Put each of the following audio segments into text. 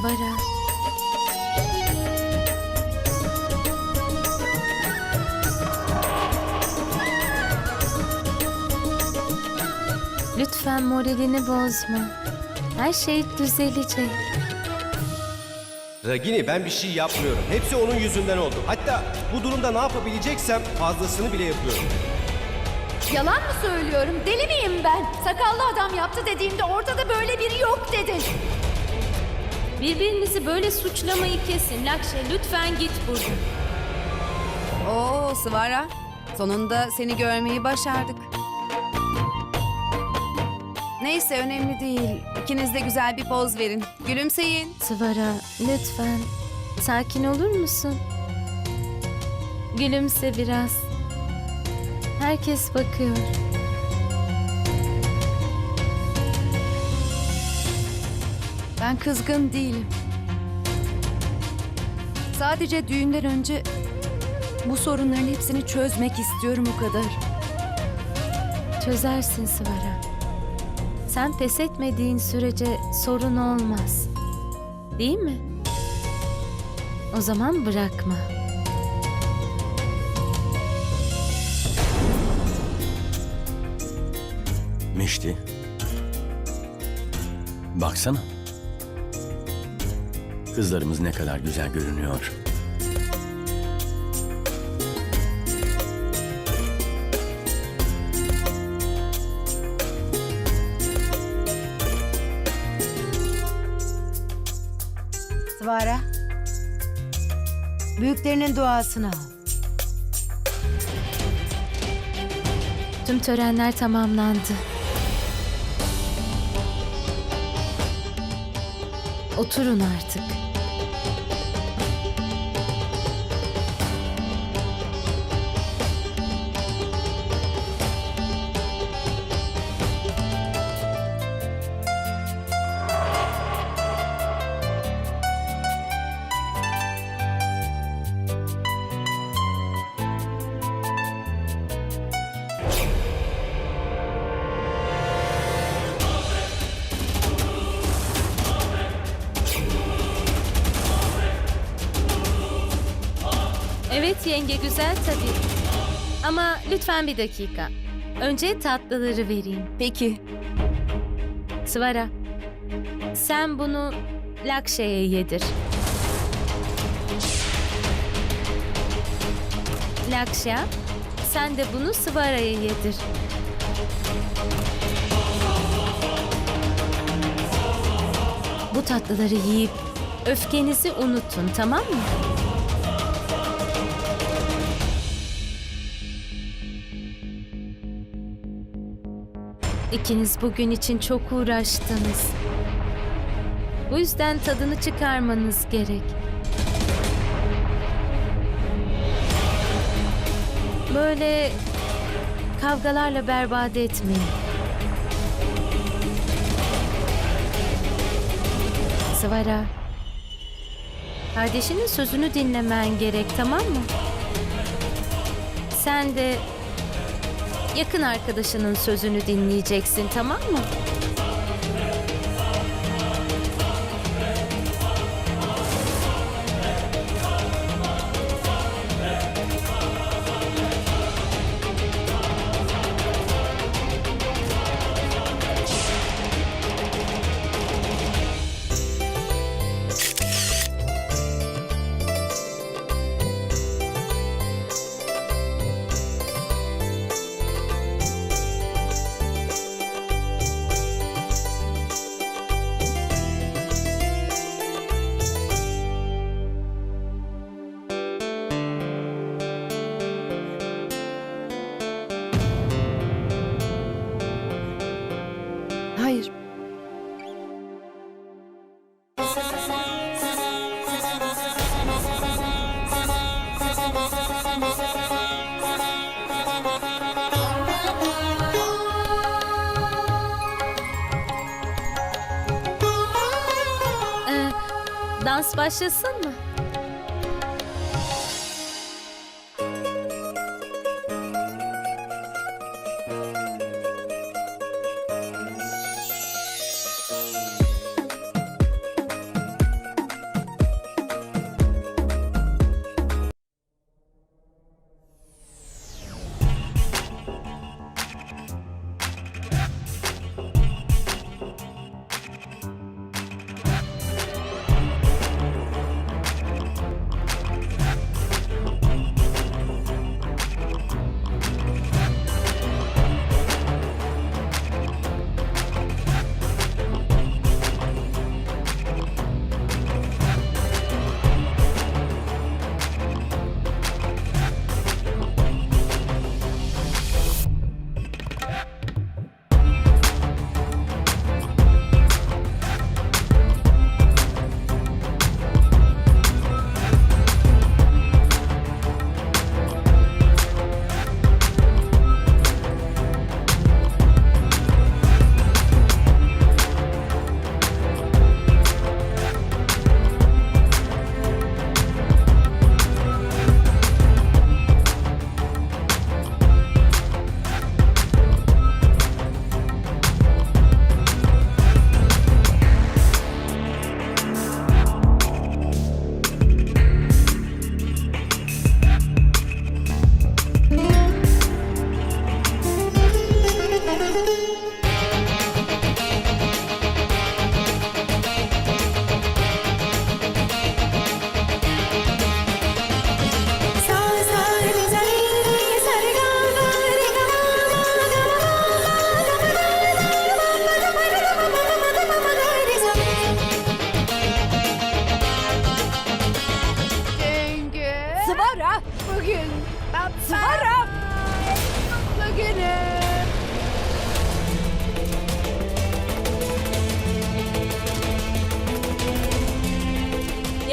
Svara. Lütfen moralini bozma. Her şey düzelecek. Ragini ben bir şey yapmıyorum. Hepsi onun yüzünden oldu. Hatta bu durumda ne yapabileceksem fazlasını bile yapıyorum. Yalan mı söylüyorum? Deli miyim ben? Sakallı adam yaptı dediğimde ortada böyle biri yok dedin. Birbirinizi böyle suçlamayı kesin. Lakşe lütfen git buradan. Oo Sıvara. Sonunda seni görmeyi başardık. Neyse önemli değil. İkiniz de güzel bir poz verin. Gülümseyin. Svara lütfen sakin olur musun? Gülümse biraz. Herkes bakıyor. Ben kızgın değilim. Sadece düğünden önce bu sorunların hepsini çözmek istiyorum o kadar. Çözersin Svara. Sen pes etmediğin sürece sorun olmaz. Değil mi? O zaman bırakma. Mişti. Baksana. Kızlarımız ne kadar güzel görünüyor. Svara. Büyüklerinin duasını al. Tüm törenler tamamlandı. Oturun artık. Evet yenge güzel tabii. Ama lütfen bir dakika. Önce tatlıları vereyim. Peki. Svara, sen bunu Lakşe'ye yedir. Lakşa, sen de bunu Svara'ya yedir. Bu tatlıları yiyip öfkenizi unutun, tamam mı? İkiniz bugün için çok uğraştınız. Bu yüzden tadını çıkarmanız gerek. Böyle kavgalarla berbat etmeyin. Svara, kardeşinin sözünü dinlemen gerek tamam mı? Sen de yakın arkadaşının sözünü dinleyeceksin tamam mı? Dans başlasın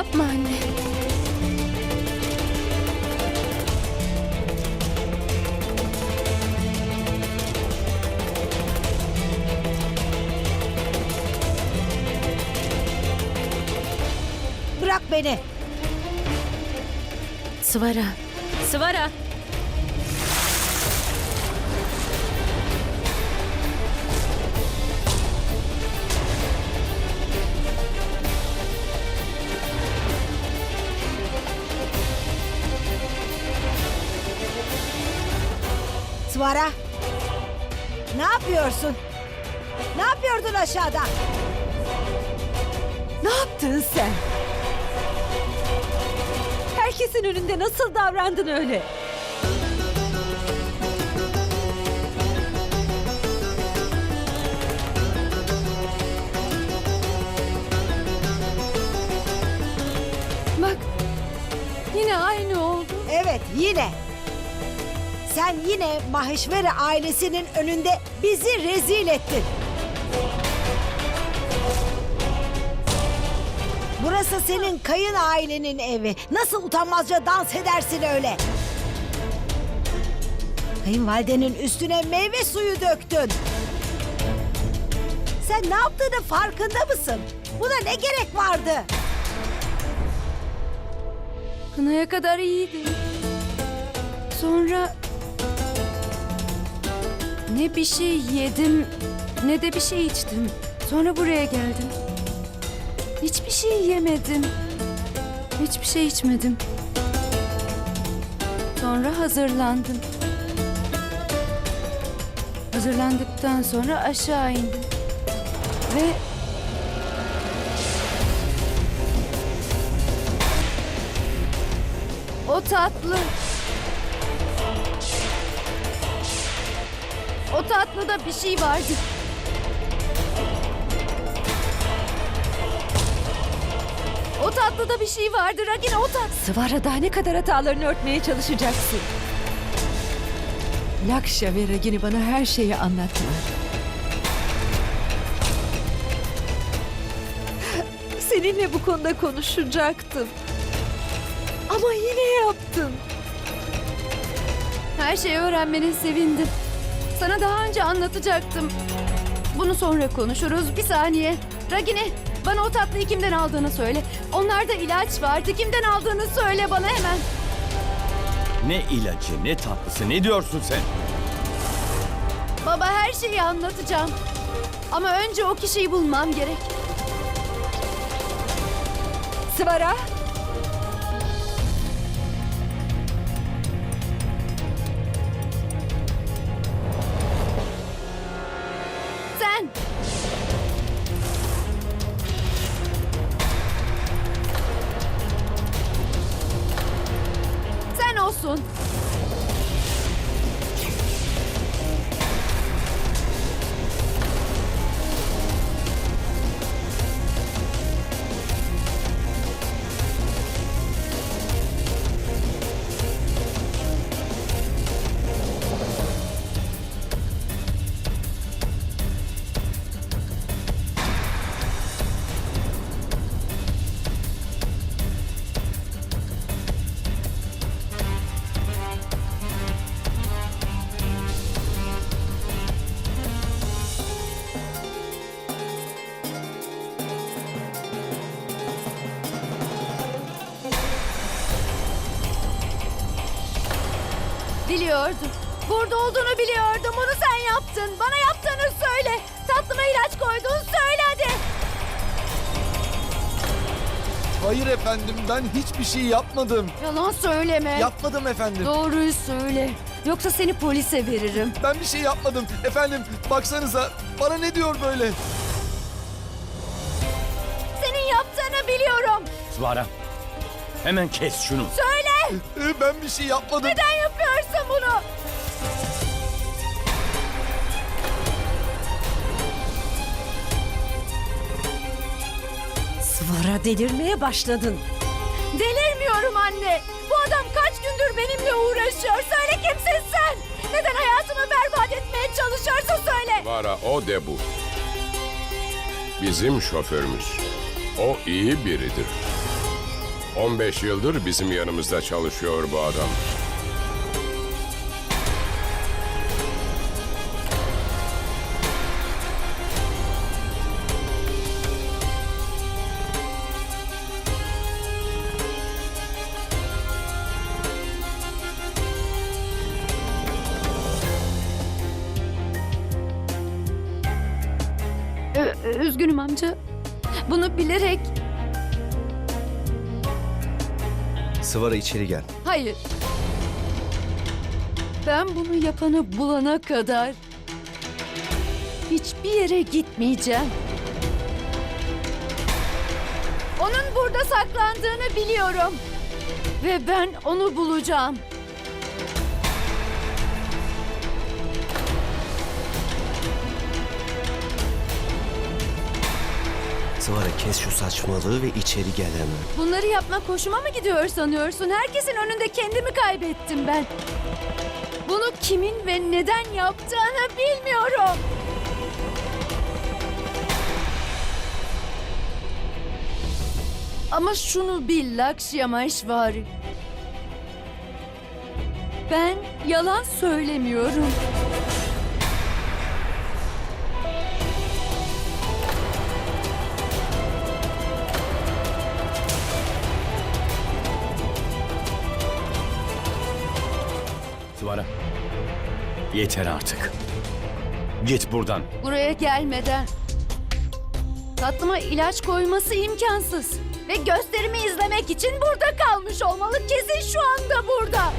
Yapma anne. Bırak beni. Sıvara. Sıvara. Aşağıda? Ne yaptın sen? Herkesin önünde nasıl davrandın öyle? Bak yine aynı oldu. Evet yine. Sen yine Maheshwari ailesinin önünde bizi rezil ettin. Burası senin kayın ailenin evi. Nasıl utanmazca dans edersin öyle? Kayınvalidenin üstüne meyve suyu döktün. Sen ne yaptığını farkında mısın? Buna ne gerek vardı? Kınaya kadar iyiydi. Sonra ne bir şey yedim ne de bir şey içtim. Sonra buraya geldim. Hiçbir şey yemedim. Hiçbir şey içmedim. Sonra hazırlandım. Hazırlandıktan sonra aşağı indim. Ve o tatlı. O tatlıda bir şey vardı. Tatlıda bir şey vardı Ragina o tat. Sıvara daha ne kadar hatalarını örtmeye çalışacaksın? Lakşa ve Ragini bana her şeyi anlattılar. Seninle bu konuda konuşacaktım. Ama yine yaptın. Her şeyi öğrenmene sevindim. Sana daha önce anlatacaktım. Bunu sonra konuşuruz. Bir saniye. Ragini, bana o tatlıyı kimden aldığını söyle. Onlarda ilaç vardı. Kimden aldığını söyle bana hemen. Ne ilacı, ne tatlısı, ne diyorsun sen? Baba her şeyi anlatacağım. Ama önce o kişiyi bulmam gerek. Sıvara, Biliyordum. Burada olduğunu biliyordum. Bunu sen yaptın. Bana yaptığını söyle. Tatlıma ilaç koydun. Söyle hadi. Hayır efendim ben hiçbir şey yapmadım. Yalan söyleme. Yapmadım efendim. Doğruyu söyle. Yoksa seni polise veririm. Ben bir şey yapmadım. Efendim baksanıza bana ne diyor böyle? Senin yaptığını biliyorum. Svara, hemen kes şunu. Söyle. Ee, Ben bir şey yapmadım. Neden yapıyorsun bunu? Sıvara delirmeye başladın. Delirmiyorum anne. Bu adam kaç gündür benimle uğraşıyor. Söyle kimsin sen? Neden hayatımı berbat etmeye çalışıyorsun söyle. Vara o de bu. Bizim şoförümüz. O iyi biridir. 15 yıldır bizim yanımızda çalışıyor bu adam. Üzgünüm amca. Bunu bilerek... Sıvara içeri gel. Hayır. Ben bunu yapanı bulana kadar hiçbir yere gitmeyeceğim. Onun burada saklandığını biliyorum. Ve ben onu bulacağım. Sıvara kes şu saçmalığı ve içeri gel hemen. Bunları yapmak hoşuma mı gidiyor sanıyorsun? Herkesin önünde kendimi kaybettim ben. Bunu kimin ve neden yaptığını bilmiyorum. Ama şunu bil Lakşyamaşvari. Ben yalan söylemiyorum. Yeter artık. Git buradan. Buraya gelmeden tatlıma ilaç koyması imkansız. Ve gösterimi izlemek için burada kalmış olmalı. Kesin şu anda burada.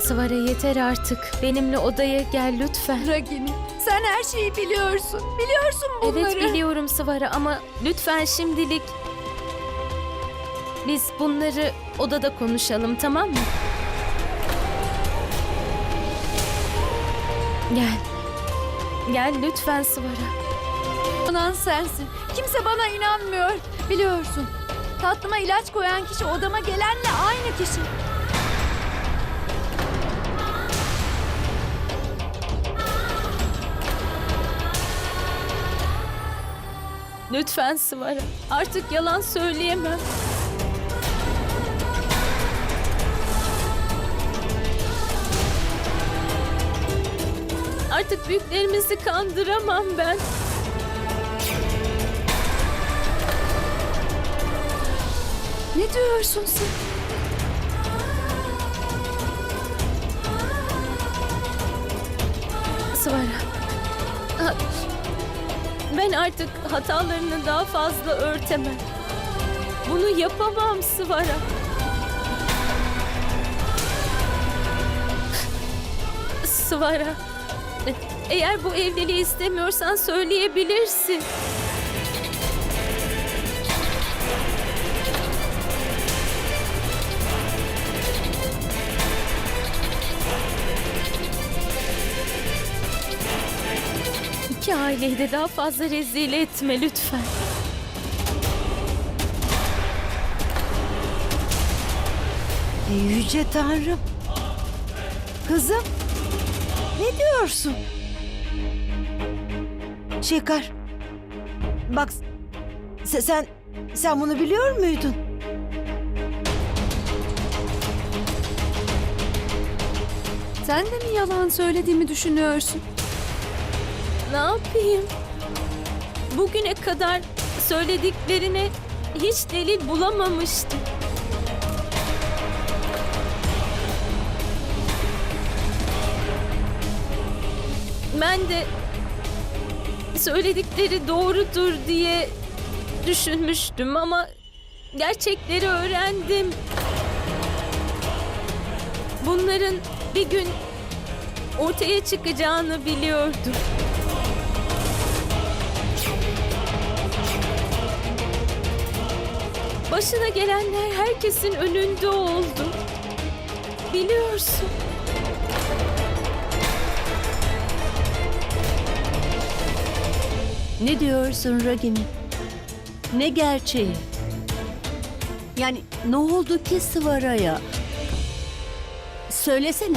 Sıvara yeter artık. Benimle odaya gel lütfen. Ragini sen her şeyi biliyorsun. Biliyorsun bunları. Evet biliyorum Sıvara ama lütfen şimdilik biz bunları odada konuşalım tamam mı? Gel. Gel lütfen Sıvara. İnanan sensin. Kimse bana inanmıyor. Biliyorsun. Tatlıma ilaç koyan kişi odama gelenle aynı kişi. Lütfen Sıvara. Artık yalan söyleyemem. Artık büyüklerimizi kandıramam ben. Ne diyorsun sen? Sıvara. Ben artık hatalarını daha fazla örtemem. Bunu yapamam Sıvara. Sıvara. Eğer bu evliliği istemiyorsan söyleyebilirsin. İki aileyi de daha fazla rezil etme lütfen. Ey yüce tanrım. Kızım. Ne diyorsun? Şekar. Bak se- sen sen bunu biliyor muydun? Sen de mi yalan söylediğimi düşünüyorsun? Ne yapayım? Bugüne kadar söylediklerine hiç delil bulamamıştım. Ben de söyledikleri doğrudur diye düşünmüştüm ama gerçekleri öğrendim. Bunların bir gün ortaya çıkacağını biliyordum. Başına gelenler herkesin önünde oldu. Biliyorsun. Ne diyorsun Ragini? Ne gerçeği? Yani ne oldu ki Sıvara'ya? Söylesene.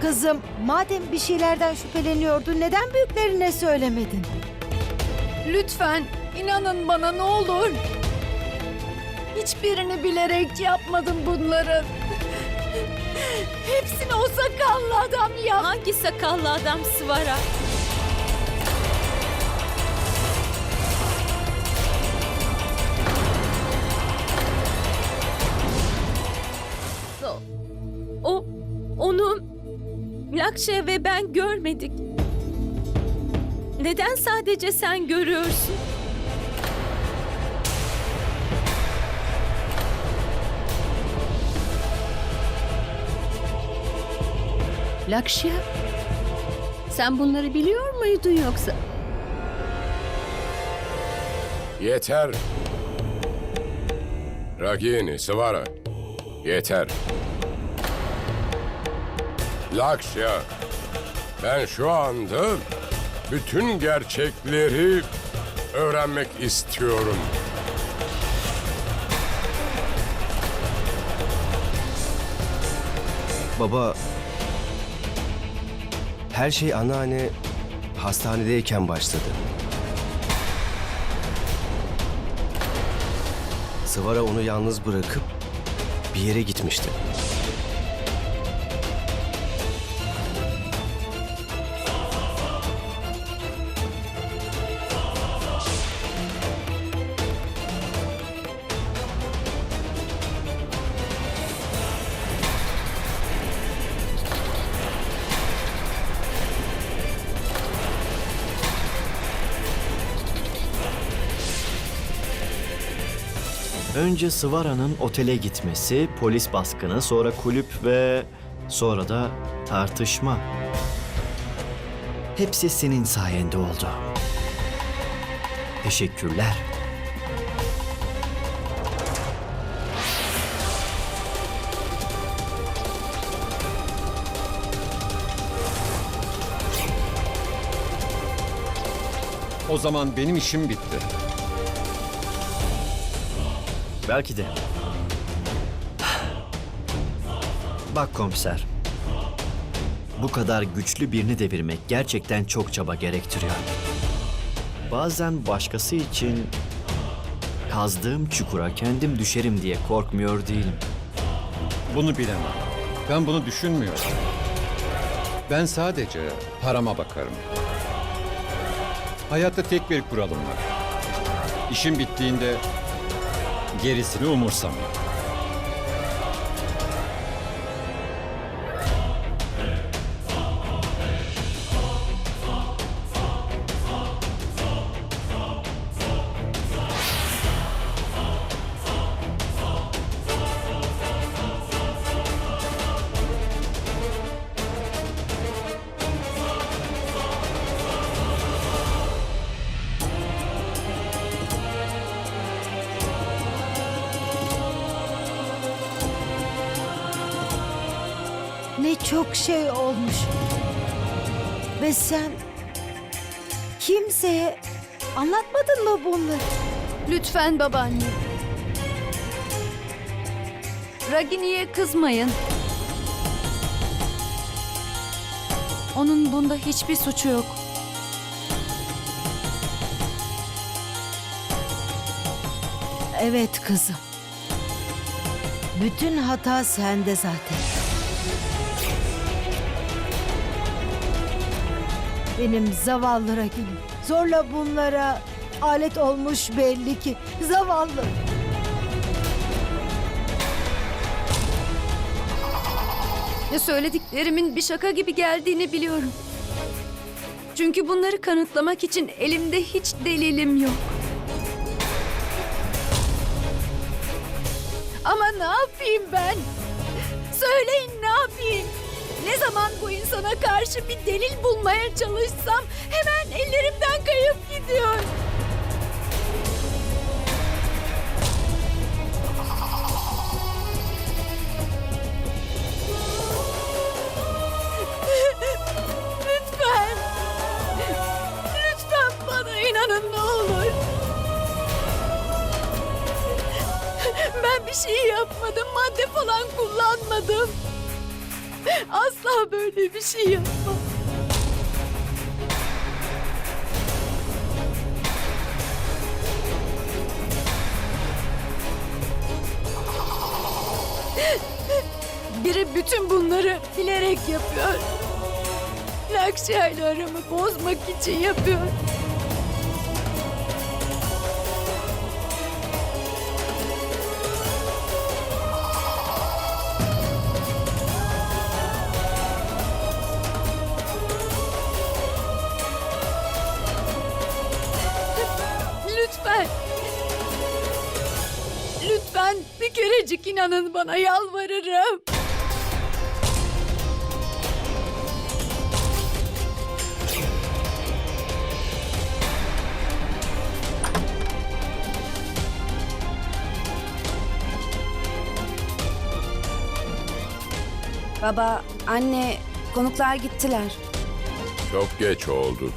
Kızım, madem bir şeylerden şüpheleniyordun, neden büyüklerine söylemedin? Lütfen inanın bana ne olur. Hiçbirini bilerek yapmadım bunları. Hepsini o sakallı adam yaptı. Hangi sakallı adam Sıvara? O onu Lakşe ve ben görmedik. Neden sadece sen görüyorsun? Lakşya, sen bunları biliyor muydun yoksa? Yeter. Ragini, Svara. Yeter. Lakşya. Ben şu anda bütün gerçekleri öğrenmek istiyorum. Baba, her şey anneanne hastanedeyken başladı. Sıvara onu yalnız bırakıp bir yere gitmişti. Önce Sıvara'nın otele gitmesi, polis baskını, sonra kulüp ve sonra da tartışma. Hepsi senin sayende oldu. Teşekkürler. O zaman benim işim bitti. Belki de. Bak komiser. Bu kadar güçlü birini devirmek gerçekten çok çaba gerektiriyor. Bazen başkası için kazdığım çukura kendim düşerim diye korkmuyor değilim. Bunu bilemem. Ben bunu düşünmüyorum. Ben sadece parama bakarım. Hayatta tek bir kuralım var. İşim bittiğinde gerisini umursamam. Çok şey olmuş. Ve sen kimseye anlatmadın mı bunları? Lütfen babaanne. Ragini'ye kızmayın. Onun bunda hiçbir suçu yok. Evet kızım. Bütün hata sende zaten. Benim zavallı Ragini. Zorla bunlara alet olmuş belli ki. Zavallı. Ya söylediklerimin bir şaka gibi geldiğini biliyorum. Çünkü bunları kanıtlamak için elimde hiç delilim yok. Ama ne yapayım ben? Söyleyin zaman bu insana karşı bir delil bulmaya çalışsam hemen ellerimden kayıp gidiyor. Böyle bir şey yapmam. Biri bütün bunları bilerek yapıyor. Lakşya ile aramı bozmak için yapıyor. Kerecik inanın bana yalvarırım. Baba, anne, konuklar gittiler. Çok geç oldu.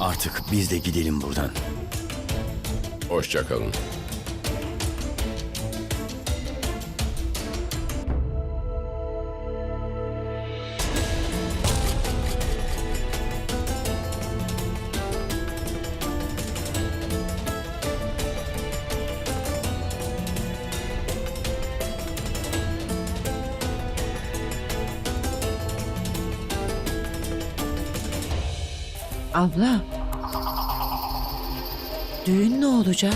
Artık biz de gidelim buradan. Hoşçakalın. Abla. Düğün ne olacak?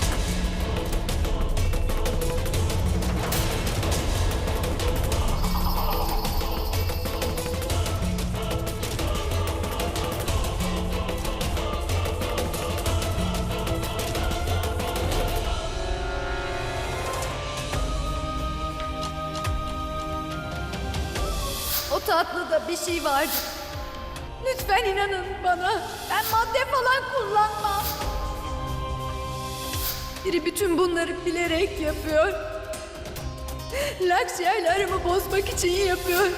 O tatlıda bir şey vardı. Lütfen inanın bana. Ben madde falan kullanmam. Biri bütün bunları bilerek yapıyor. Lakşya aramı bozmak için yapıyor.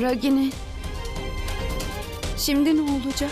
Ragini. Şimdi ne olacak?